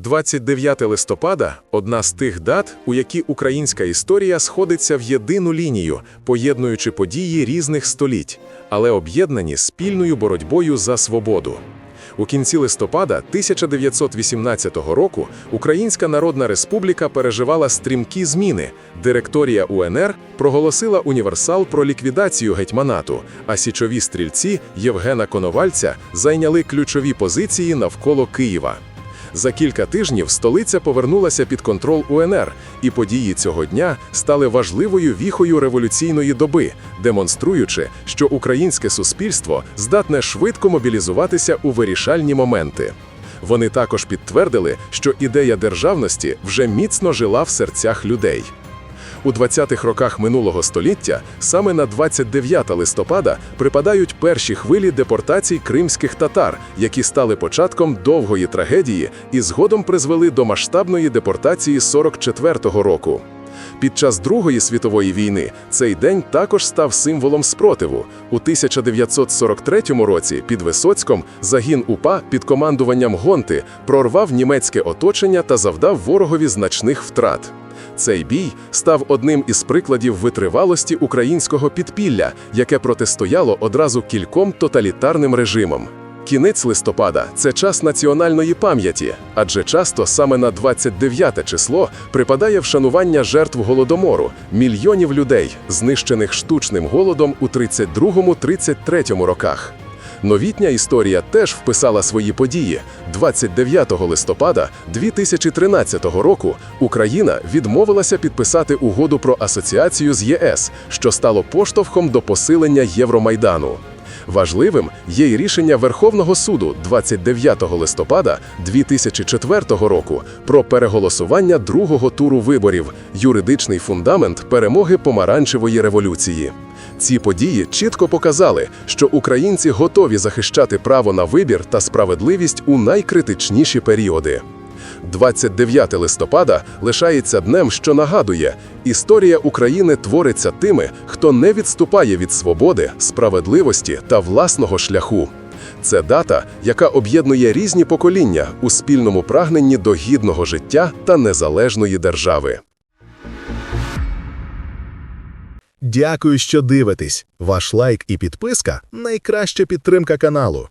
29 листопада одна з тих дат, у які українська історія сходиться в єдину лінію, поєднуючи події різних століть, але об'єднані спільною боротьбою за свободу. У кінці листопада 1918 року Українська Народна Республіка переживала стрімкі зміни. Директорія УНР проголосила універсал про ліквідацію гетьманату, а січові стрільці Євгена Коновальця зайняли ключові позиції навколо Києва. За кілька тижнів столиця повернулася під контроль УНР, і події цього дня стали важливою віхою революційної доби, демонструючи, що українське суспільство здатне швидко мобілізуватися у вирішальні моменти. Вони також підтвердили, що ідея державності вже міцно жила в серцях людей. У 20-х роках минулого століття саме на 29 листопада припадають перші хвилі депортацій кримських татар, які стали початком довгої трагедії і згодом призвели до масштабної депортації 44-го року. Під час Другої світової війни цей день також став символом спротиву. У 1943 році під Висоцьком загін УПА під командуванням Гонти прорвав німецьке оточення та завдав ворогові значних втрат. Цей бій став одним із прикладів витривалості українського підпілля, яке протистояло одразу кільком тоталітарним режимам. Кінець листопада це час національної пам'яті, адже часто саме на 29 число припадає вшанування жертв голодомору, мільйонів людей, знищених штучним голодом у 32-33 роках. Новітня історія теж вписала свої події. 29 листопада 2013 року Україна відмовилася підписати угоду про асоціацію з ЄС, що стало поштовхом до посилення Євромайдану. Важливим є й рішення Верховного суду 29 листопада 2004 року про переголосування другого туру виборів, юридичний фундамент перемоги помаранчевої революції. Ці події чітко показали, що українці готові захищати право на вибір та справедливість у найкритичніші періоди. 29 листопада лишається днем, що нагадує, історія України твориться тими, хто не відступає від свободи, справедливості та власного шляху. Це дата, яка об'єднує різні покоління у спільному прагненні до гідного життя та незалежної держави. Дякую, що дивитесь. Ваш лайк і підписка найкраща підтримка каналу.